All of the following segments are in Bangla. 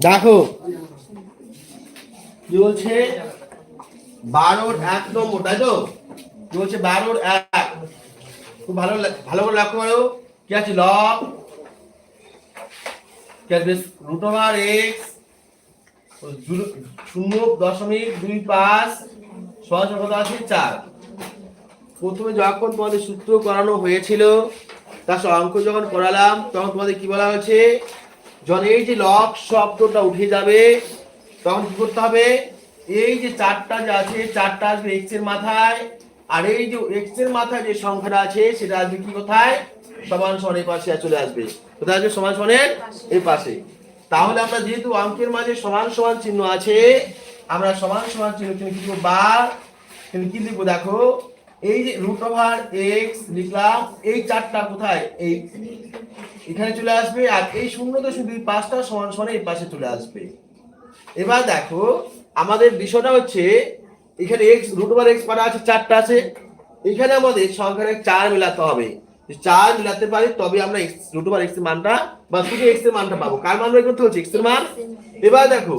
দেখো, কি বলছে? বারোর এক নম্বর, তাই তো? কি বলছে? বারোর এক। খুব ভালো ভালো করে লক্ষ্য করো। কি আছে? লব। কি আছে? রুট ওভার এক্স শূন্য, দশমিক দুই পাঁচ, সহজ আছে চার। প্রথমে যখন তোমাদের সূত্র করানো হয়েছিল তার সঙ্গে অঙ্ক যখন করালাম, তখন তোমাদের কি বলা হয়েছে? যখন এই যে লক শব্দটা উঠে যাবে, তখন কি করতে হবে? এই যে চারটা যে আছে চারটা আসবে এক্সের মাথায়, আর এই যে এক্সের মাথায় যে সংখ্যাটা আছে, সেটা আসবে কি কোথায়? সমান সমানের পাশে চলে আসবে। কোথায় আসবে? সমান সমানের এই পাশে। তাহলে আমরা যেহেতু অঙ্কের মাঝে সমান সমান চিহ্ন আছে, আমরা সমান সমান চিহ্ন কিন্তু কি বা কিন্তু কি লিখব দেখো? এই যে রুট ওভার এক্স লিখলাম, এই চারটা কোথায়? এই এখানে চলে আসবে আর এই শূন্য দশমিক দুই পাঁচটা সমান সমান এই পাশে চলে আসবে। এবার দেখো, আমাদের বিষয়টা হচ্ছে, এখানে এক্স রুট ওভার এক্স করা আছে চারটা আছে। এখানে আমাদের সংখ্যার চার মেলাতে হবে। চার মেলাতে পারি, তবে আমরা এক্স রুট ওভার এক্সের মানটা বা শুধু এক্সের মানটা পাবো। কার মান বের করতে হচ্ছে এক্সের মান। এবার দেখো,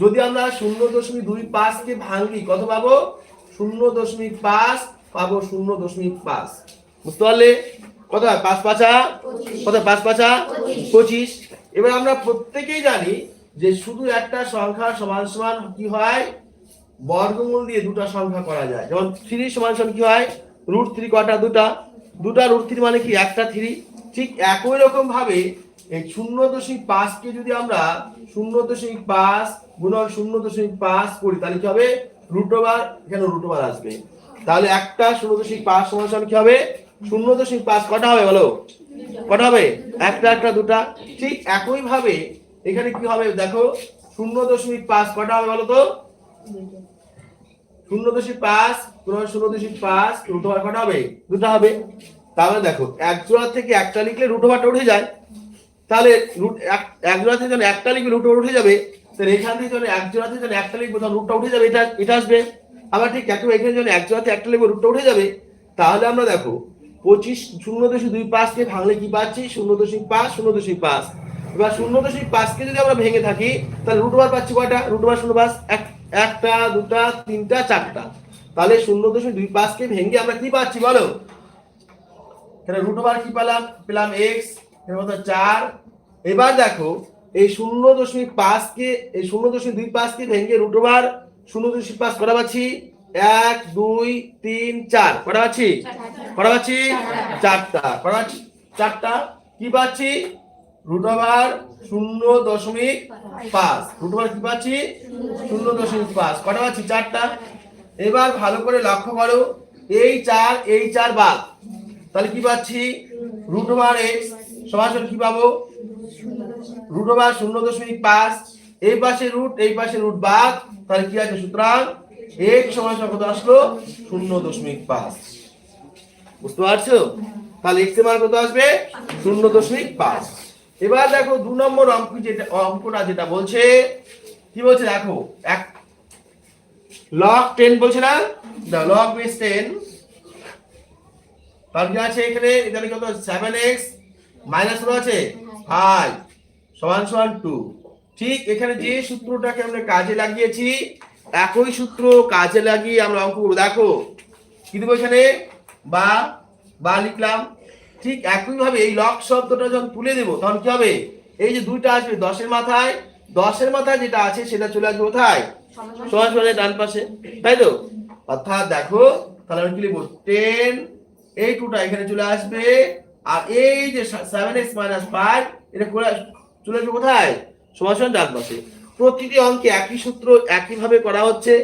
যদি আমরা শূন্য দশমিক দুই পাঁচকে ভাঙি, কত পাবো? শূন্য দশমিক পাঁচ পাবো শূন্য দশমিক পাঁচ বুঝতে পারলে? কত হয়? পাঁচ পাঁচা কত পাঁচ পাঁচা পঁচিশ। এবার আমরা প্রত্যেকেই জানি যে শুধু একটা সংখ্যা সমান সমান কি হয়? বর্গমূল দিয়ে দুটো সংখ্যা করা যায়। যেমন থ্রি সমান সমান কি হয়? রুট থ্রি কটা দুটা। দুটা রুট থ্রি মানে কি? একটা থ্রি। ঠিক একই রকম ভাবে এই শূন্য দশমিক পাঁচকে যদি আমরা শূন্য দশমিক পাঁচ গুণন শূন্য দশমিক পাঁচ করি তাহলে কি হবে? রুট ওভার এখানে রুট ওভার আসবে। তাহলে একটা শূন্য দশমিক পাঁচ সমান কি হবে? শূন্য দশমিক পাঁচ কটা হবে বলো? কটা হবে? একটা একটা, দুটা। ঠিক একই ভাবে এখানে কি হবে দেখো? শূন্য দশমিক পাঁচ কটা হবে বলো তো? শূন্য দশমিক পাঁচ শূন্য দশমিক পাঁচ রুট ওভার কটা হবে? দুটা হবে। তাহলে দেখো, এক জোড়া থেকে একটা লিখলে রুট ওভারটা উঠে যায়। তাহলে রুট এক জোড়া থেকে যখন একটা লিখবে, রুট ওভার উঠে যাবে। তাহলে এখান থেকে যখন এক জোড়া থেকে যখন একটা লিখব, তখন রুটটা উঠে যাবে, এটা এটা আসবে। আবার ঠিক একই এখানে যখন এক থেকে একটা লিখব রুটটা উঠে যাবে, তাহলে আমরা দেখো, পঁচিশ শূন্য দশমিক দুই পাঁচকে ভাঙলে কি পাচ্ছি? শূন্য দশমিক পাঁচ, শূন্য দশমিক পাঁচ। এবার শূন্য দশমিক পাঁচকে যদি আমরা ভেঙে থাকি, তাহলে রুট ওভার পাচ্ছি কয়টা? রুট ওভার শূন্য পাঁচ, এক, একটা, দুটা, তিনটা, চারটা। তাহলে শূন্য দশমিক দুই পাঁচকে ভেঙে আমরা কি পাচ্ছি বলো? এখানে রুট ওভার কি পেলাম? পেলাম এক্সের মতো চার। এবার দেখো, এই শূন্য দশমিক পাঁচকে এই শূন্য দশমিক দুই পাঁচকে ভেঙে রুট ওভার শূন্য দশমিক পাঁচ করা পাচ্ছি এক, দুই, তিন, চার। কটা পাচ্ছি কটা পাচ্ছি চারটা। কটা পাচ্ছি চারটা। কি পাচ্ছি রুট শূন্য দশমিক পাঁচ। রুট ওভার কি পাচ্ছি শূন্য দশমিক পাঁচ। কটা পাচ্ছি চারটা। এবার ভালো করে লক্ষ্য করো। এই চার এই চার বাদ। তাহলে কি পাচ্ছি? রুট ওভার এক্স সমান কি পাবো? রুট শূন্য দশমিক পাঁচ। এই পাশে রুট এই পাশে রুট বাদ, তাহলে কি আছে? সুতরাং এক সময় কত আসলো? শূন্য দশমিক পাঁচ। বুঝতে পারছ? তাহলে এক্স মান কত আসবে? শূন্য দশমিক পাঁচ। এবার দেখো দু নম্বর অঙ্ক যেটা, অঙ্কটা যেটা বলছে, কি বলছে দেখো? এক লগ টেন বলছে না? লগ বেস টেন তার কি আছে এখানে? এখানে কত? সেভেন এক্স মাইনাস কত আছে? ফাইভ সমান সমান টু ঠিক, এখানে যে সূত্রটাকে আমরা কাজে লাগিয়েছি, একই সূত্র কাজে লাগিয়ে আমরা অঙ্ক করব। দেখো, কি দেবো এখানে? বা বা লিখলাম। ঠিক একইভাবে এই লক শব্দটা যখন তুলে দেবো, তখন কি হবে? এই যে দুইটা আসবে দশের মাথায়। দশের মাথায় যেটা আছে সেটা চলে আসবে কোথায়? সমান সমানের ডান পাশে, তাই তো? অর্থাৎ দেখো, তাহলে আমি কি লিখব? টেন, এই টুটা এখানে চলে আসবে। আর এই যে সেভেন এক্স মাইনাস ফাইভ এটা চলে আসবে কোথায়? সমান সমান পাশে প্রতিটি অঙ্কে একই সূত্র একইভাবে করা হচ্ছে।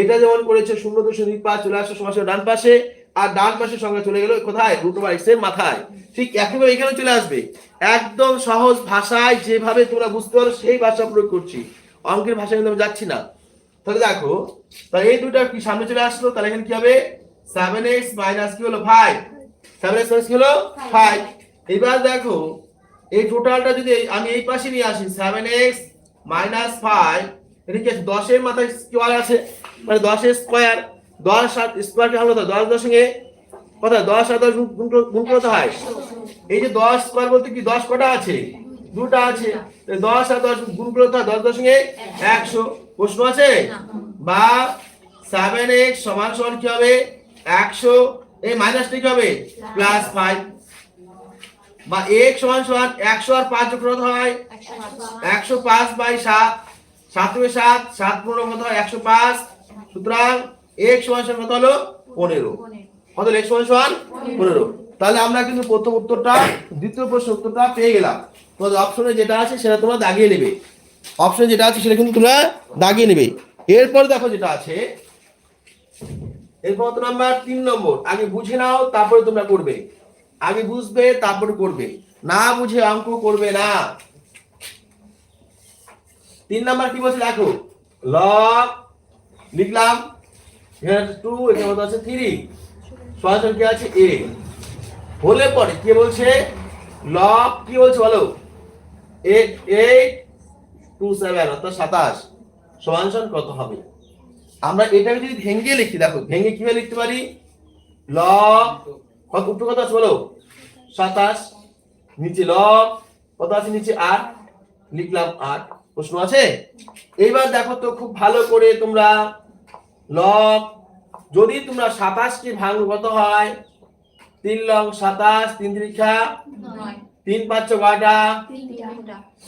এটা যেমন করেছে শূন্য দশমিক পাঁচ চলে আসছে সমান সমান ডান পাশে আর ডান পাশের সঙ্গে চলে গেল কোথায়? রুট ওভার এক্সের মাথায়। ঠিক একইভাবে এখানে চলে আসবে। একদম সহজ ভাষায় যেভাবে তোমরা বুঝতে পারো সেই ভাষা প্রয়োগ করছি। অঙ্কের ভাষায় কিন্তু আমি যাচ্ছি না। তাহলে দেখো তাহলে এই দুটো কি সামনে চলে আসলো? তাহলে এখানে কি হবে? সেভেন এক্স মাইনাস কি হলো? ফাইভ সেভেন এক্স মাইনাস কি হলো? ফাইভ এবার দেখো এই টোটালটা যদি আমি এই পাশে নিয়ে আসি সেভেন এক্স মাইনাস ফাইভ এটা কি আছে? দশের মাথায় স্কোয়ার আছে মানে দশের স্কোয়ার দশ সাত স্কোয়ার কি হলো তো দশ দশমিকে কথা দশ আর দশ গুণ গুণ করে- গুণ করতে হয়। এই যে দশ স্কোয়ার বলতে কি? দশ কটা আছে? দুটা আছে। দশ আর দশ গুণ করতে হয় দশ দশমিক একশো। প্রশ্ন আছে? বা সেভেন এক্স সমান সমান কি হবে? একশো। এই মাইনাসটা কি হবে? প্লাস ফাইভ বা এক সমান সমান একশো আর পাঁচ যোগ হয়? একশো পাঁচ বাই সাত। সাত থেকে সাত সাত পনেরো কত হয়? একশো পাঁচ। সুতরাং এক সমান সমান কত হলো? পনেরো। কত এক সমান সমান পনেরো। তাহলে আমরা কিন্তু প্রথম উত্তরটা, দ্বিতীয় প্রশ্ন উত্তরটা পেয়ে গেলাম। তোমাদের অপশনে যেটা আছে সেটা তোমরা দাগিয়ে নেবে। অপশনে যেটা আছে সেটা কিন্তু তোমরা দাগিয়ে নেবে। এরপর দেখো যেটা আছে। এরপর তো নাম্বার? তিন নম্বর। আগে বুঝে নাও, তারপরে তোমরা করবে। আগে বুঝবে, তারপরে করবে। না বুঝে অঙ্ক করবে না। তিন নাম্বার কি বলছে দেখো? লগ লিখলাম। টু এখানে আছে থ্রি সরাসরি কি আছে? এ হলে পরে কে বলছে? লগ কি বলছে বলো? এইট এইট টু সেভেন অর্থাৎ সাতাশ। সমান কত হবে? আমরা এটাকে যদি ভেঙ্গে লিখি, দেখো ভেঙ্গে কীভাবে লিখতে পারি? লগ কত উপরে কত আছে বলো? সাতাশ নিচে লগ কত আছে নিচে? আট। লিখলাম আট। প্রশ্ন আছে? এইবার দেখো তো খুব ভালো করে তোমরা লগ যদি তোমরা সাতাশকে ভাঙ কত হয়? তিন লং সাতাশ তিন ত্রিখা? তিন পাঁচ কয়টা?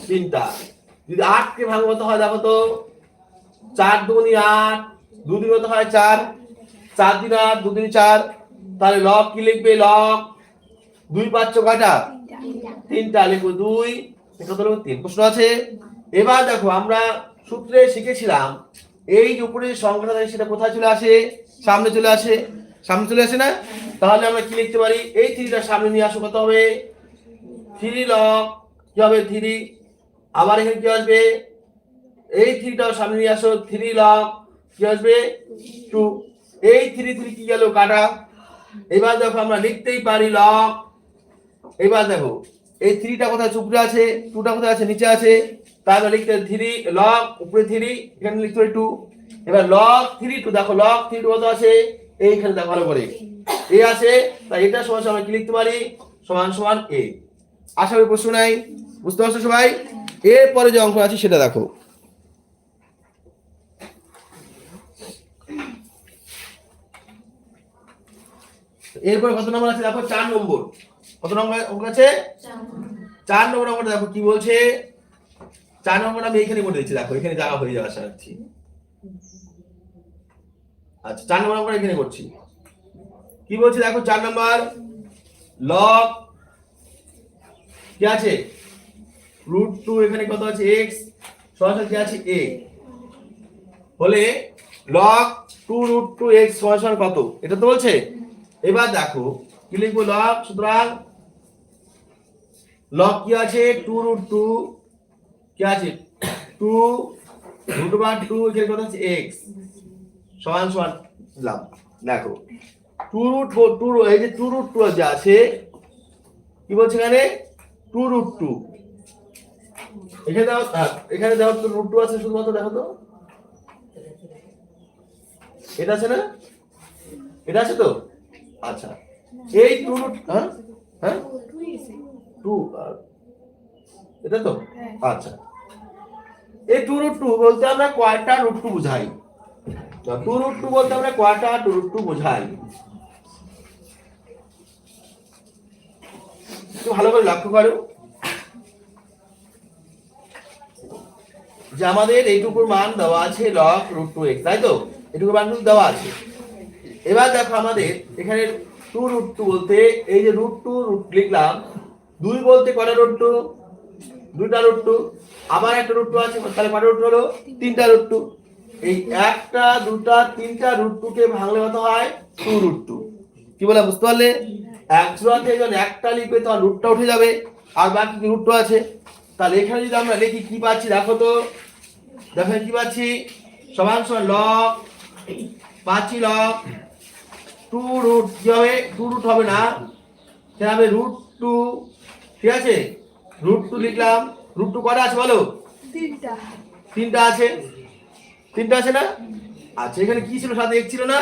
তিনটা। যদি আটকে ভাঙ কত হয় দেখো তো? চার দুগুনি আট। দুদিন কত হয়? চার। চার দিন আট দুদিন চার। তাহলে লগ কি লিখবে? লগ। দুই পাঁচ কয়টা? তিনটা। লিখব দুই। কত লিখব তিন প্রশ্ন আছে। এবার দেখো আমরা সূত্রে শিখেছিলাম এই যে উপরে সংখ্যাটা থাকে সেটা কোথায় চলে আসে? সামনে চলে আসে। সামনে চলে আসে না? তাহলে আমরা কি লিখতে পারি? এই থ্রিটা সামনে নিয়ে আসো কত হবে? থ্রি লক কি হবে? থ্রি। আবার এখানে কি আসবে? এই থ্রিটাও সামনে নিয়ে আসো। থ্রি লক কি আসবে? টু। এই থ্রি থ্রি কি গেল কাটা? এবার দেখো আমরা লিখতেই পারি লগ। এবার দেখো, এই থ্রিটা কোথায়? উপরে আছে, টুটা কোথায় আছে? নিচে আছে। তাহলে লিখতে থ্রি, লগ, উপরে থ্রি, এখানে লিখতে টু। এবার লগ থ্রি টু, দেখো লগ থ্রি টু কত আছে? এইখানে দেখো ভালো করে। এ আছে, তাই এটা সমান সমান কি লিখতে পারি? সমান সমান এ। আশা করি প্রশ্ন নাই। বুঝতে পারছ সবাই? এরপরে যে অঙ্ক আছে সেটা দেখো। এরপরে কত নম্বর আছে? দেখো চার নম্বর। কত নম্বর অঙ্ক আছে? চার নম্বর অঙ্কটা দেখো কি বলছে? চার নম্বর আমি এখানে করে দিচ্ছি, দেখো, এখানে জায়গা হয়ে যাওয়া আশা রাখছি। আচ্ছা চার নম্বর অঙ্কটা এখানে করছি। কি বলছে? দেখো চার নম্বর লগ কি আছে? রুট টু এখানে কত আছে? এক্স সরাসরি কি আছে? এ হলে log two root two x সমান কত? এটা তো বলছে? এবার দেখো, কি লিখব লগ সুতরাং লগ কি আছে? টু রুট টু, কি আছে? টু রুট ওভার টু, এখানে কত আছে? এক্স। সমান সমান দিলাম দেখো, টু রুট টু এই যে টু রুট টু যে আছে, কি বলছে এখানে? Two root two. এখানে দাও এখানে দেখো তো রুট টু আছে শুধুমাত্র, দেখো তো। এটা আছে না? এটা আছে তো? আচ্ছা। এই টু রুট হ্যাঁ? হ্যাঁ? টু এটা তো? আচ্ছা। এই টু রুট টু বলতে আমরা কয়টা রুট টু বুঝাই? টু রুট টু বলতে আমরা কয়টা টু রুট টু বোঝাই? একটু ভালো করে লক্ষ্য করো। যে আমাদের এইটুকুর মান দেওয়া আছে লগ রুট টু এক্স তাই তো? এটুকুর মান দেওয়া আছে। এবার দেখো আমাদের এখানে টু রুট টু বলতে, এই যে রুট টু রুট লিখলাম, দুই বলতে কটা রুট টু দুইটা রুট টু আবার একটা রুট টু আছে, তাহলে কটা রুট হলো? তিনটা রুট টু এই একটা, দুটা, তিনটা রুট টু কে ভাঙলে কত হয়? টু রুট টু কি বলে বুঝতে পারলে? এক জোড়াতে যখন একটা লিখবে তখন রুটটা উঠে যাবে। আর বাকি কি রুট টু আছে? তাহলে এখানে যদি আমরা লিখি, কি পাচ্ছি? দেখো তো। দেখো কি পাচ্ছি? সমান সমান লগ পাচ্ছি লগ টু রুট কি হবে? টু রুট হবে না। সেটা হবে রুট টু ঠিক আছে? রুট টু লিখলাম। রুট টু কটা আছে বলো? তিনটা। তিনটা আছে। তিনটা আছে না? আচ্ছা এখানে কি ছিল? সাথে এক্স ছিল না?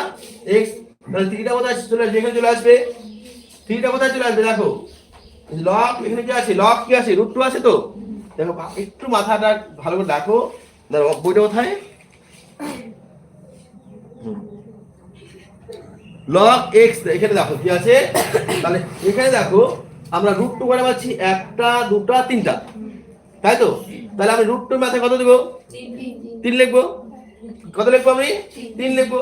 এক্স তাহলে তিনটা কোথায় চলে আসবে এখানে চলে আসবে। থ্রিটা কোথায় চলে আসবে? দেখো। লক এখানে কি আছে? লক কি আছে? রুট টু আছে তো? দেখো একটু মাথাটা ভালো করে দেখো। দেখো বইটা কোথায়? লগ এক্স এখানে দেখো কি আছে? তাহলে এখানে দেখো, আমরা রুট টু করে পাচ্ছি একটা, দুটা, তিনটা। তাই তো? তাহলে আমি রুট টু মাথায় কত দেবো? তিন লিখব। কত লিখব আমি? তিন লিখব।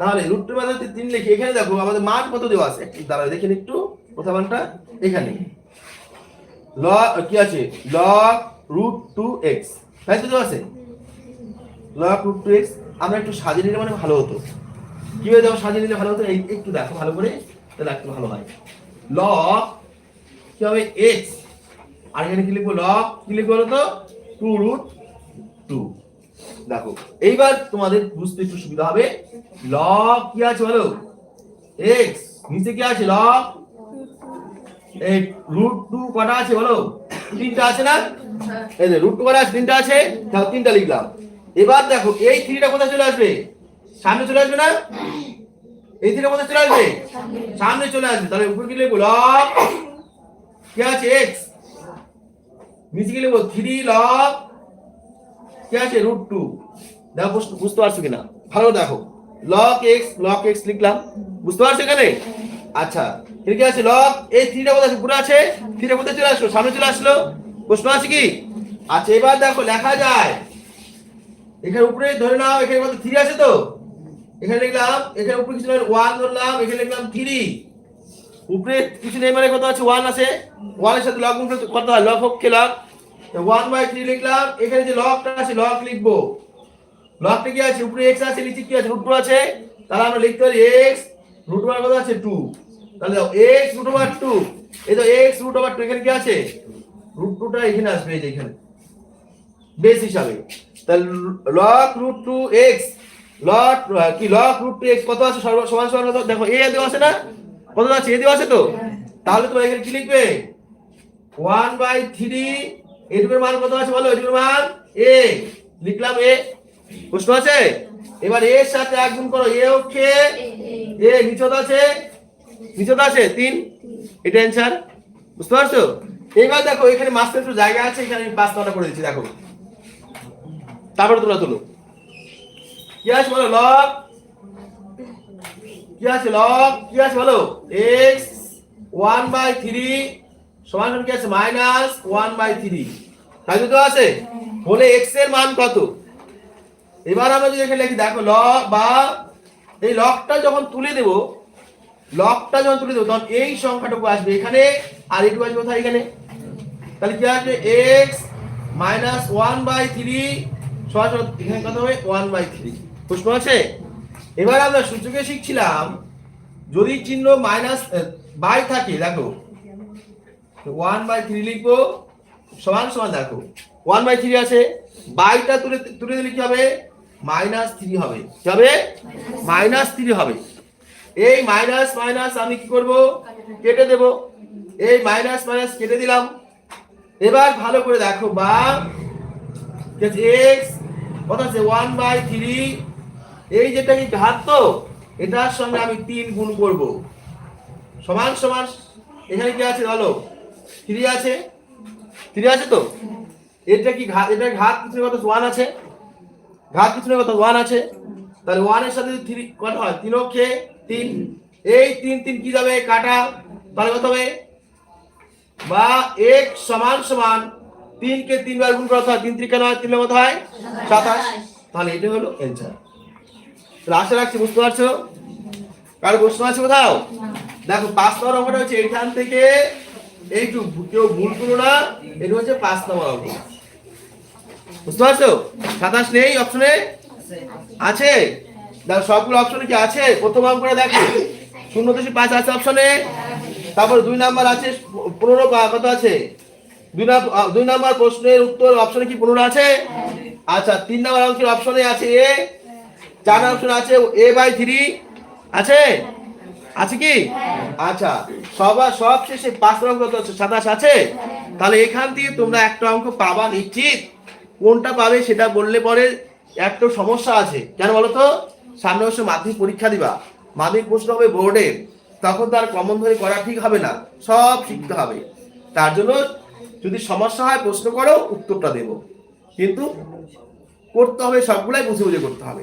তাহলে রুট টু মাথায় তিন লিখি, এখানে দেখো, আমাদের মান কত দেওয়া আছে? দাঁড়াও দেখেন একটু কোথায় মানটা। এখানে। লগ কি আছে? লগ রুট টু এক্স তাই তো দেওয়া আছে? লগ রুট টু এক্স আমরা একটু সাজিয়ে নিলে মানে ভালো হতো। কীভাবে দেখো সাজিয়ে নিলে ভালো হতো, এই একটু দেখো ভালো করে তাহলে একটু ভালো হয়। ল, কি হবে? এক্স আর এখানে কি লিখব? লগ কি লিখব বলো তো? টু রুট টু দেখো, এইবার তোমাদের বুঝতে একটু সুবিধা হবে। ল, কি আছে বলো? এক্স নিচে কি আছে? লগ এই রুট টু কটা আছে বলো? তিনটা আছে না? এই যে রুট টু কটা আছে, তিনটা আছে? তাহলে তিনটা লিখলাম। এবার দেখো, এই থ্রিটা কোথায় চলে আসবে? সামনে চলে আসবে না? এই থ্রিটা কোথায় চলে আসবে? সামনে চলে আসবে। তাহলে উপর কি লিখব? লগ কি আছে? এক্স নিচে কি লিখব? থ্রি লগ কি আছে? রুট টু দেখো বুঝতে- পারছ কিনা? ভালো দেখো। লক এক্স লক এক্স লিখলাম। বুঝতে পারছ এখানে? আচ্ছা। এখানে কি আছে? লক এই থ্রিটা কোথায় আছে পুরো আছে? থ্রিটা কোথায় চলে আসলো, সামনে চলে আসলো। প্রশ্ন আছে কি? আচ্ছা এবার দেখো, লেখা যায়। এখানে উপরে ধরে নাও, এখানে থ্রি আছে তো? এখানে লিখলাম এখানে উপরে কিছু ওয়ান ধরলাম, এখানে লিখলাম থ্রি উপরে কিছু নেই মানে কত আছে? ওয়ান আছে। ওয়ানের সাথে লগ গুণ করতে হয় লগ হোক লগ ওয়ান বাই থ্রি লিখলাম, এখানে যে লগটা আছে লগ লিখব। লগটা কি আছে? উপরে এক্স আছে, নিচে কি আছে? রুট আছে। তাহলে আমরা লিখতে পারি এক্স রুট ওভার কত আছে? টু তাহলে দাও এক্স রুট ওভার টু এই তো এক্স রুট ওভার টু এখানে কি আছে? রুট টুটা এখানে আসবে, এই যে এখানে। বেস হিসাবে। তাহলে log root two x log কি লগ রুট টু এক্স কত আছে? সমান সমান কত? দেখো এ দেওয়া আছে না? কত আছে? এ দেওয়া আছে তো? তাহলে তোমার এখানে কি লিখবে? ওয়ান বাই থ্রি এটুকুর মান কত আছে বলো? এটুকুর মান? এ লিখলাম এ প্রশ্ন আছে? এবার এর সাথে এক গুণ করো। এ ওকে এ নিচত আছে? নিচত আছে? তিন? এটা অ্যান্সার বুঝতে পারছ? এবার দেখো, এখানে মাঝখানে একটু জায়গা আছে, এখানে আমি পাঁচ নটা করে দিচ্ছি, দেখো। তারপরে তোমরা তুলো। কি আছে বলো লগ কি আছে লগ কি আছে বলো? এক্স ওয়ান বাই থ্রি সমান কি আছে? মাইনাস ওয়ান বাই থ্রি তাই তো আছে? বলে এক্সের মান কত? এবার আমরা যদি এখানে লিখি, দেখো লগ বা এই লগটা যখন তুলে দেব লগটা যখন তুলে দেবো, তখন এই সংখ্যাটুকু আসবে এখানে, আর এটুকু আসবে কোথায়? এখানে। তাহলে কি আসবে? X minus one by three সরাসরি এখানে কত হবে? ওয়ান বাই থ্রি প্রশ্ন আছে এবার আমরা সূচকে শিখছিলাম, যদি চিহ্ন মাইনাস বাই থাকে, দেখো ওয়ান বাই থ্রি লিখব, সমান সমান দেখো ওয়ান বাই থ্রি আছে বাইটা তুলে তুলে দিলে কি হবে? মাইনাস থ্রি হবে, কি হবে? মাইনাস থ্রি হবে, এই মাইনাস মাইনাস আমি কি করব? কেটে দেব, এই মাইনাস মাইনাস কেটে দিলাম, এবার ভালো করে দেখো, বা এক্স কত আছে? ওয়ান বাই থ্রি এই যেটা কি ঘাত তো এটার সঙ্গে আমি তিন গুণ করব। সমান সমান, এখানে কি আছে বলো? থ্রি আছে? থ্রি আছে তো? এটা কি ঘাত, এটা ঘাত কিছু কত ওয়ান আছে? ঘাত কিছু কত ওয়ান আছে? তাহলে ওয়ানের সাথে থ্রি, কত হয়? তিন অক্ষে তিন। এই তিন তিন কি যাবে? কাটা। তাহলে কত হবে? বা এক সমান সমান তিনকে তিনবার গুণ করা হয়। তিন ত্রিকে নয় তিনের মতো হয়? সাতাশ। তাহলে এটা হলো অ্যান্সার তাহলে আশা রাখছি বুঝতে পারছ? কারও প্রশ্ন আছে কোথাও? দেখো, পাঁচ নম্বর অঙ্কটা হচ্ছে এইখান থেকে এইটু কেউ ভুল করো না, এটা হচ্ছে পাঁচ নম্বর অঙ্ক। বুঝতে পারছ? সাতাশ নেই অপশনে আছে? দেখো, সবগুলো অপশনে কি আছে? প্রথম অঙ্কটা দেখো। শূন্য দশমিক পাঁচ আছে অপশনে তারপর দুই নাম্বার আছে, পনেরো কত আছে? দুই নাম্বার দুই নাম্বার প্রশ্নের উত্তর অপশনে কি পনেরো আছে? আচ্ছা তিন নাম্বার অঙ্কের অপশনে আছে এ চার অপশন আছে এ বাই থ্রি আছে? আছে কি? আচ্ছা সবার সব শেষে পাঁচ অঙ্ক কত আছে? সাতাশ আছে? তাহলে এখান থেকে তোমরা একটা অঙ্ক পাবা নিশ্চিত? কোনটা পাবে সেটা বললে পরে একটা সমস্যা আছে। কেন বলো তো? সামনে বছর মাধ্যমিক পরীক্ষা দিবা। মাধ্যমিক প্রশ্ন হবে বোর্ডে। তখন তার কমন ধরে করা ঠিক হবে না। সব শিখতে হবে। তার জন্য যদি সমস্যা হয় প্রশ্ন করো, উত্তরটা দেব। কিন্তু করতে হবে সবগুলাই বুঝে বুঝে করতে হবে।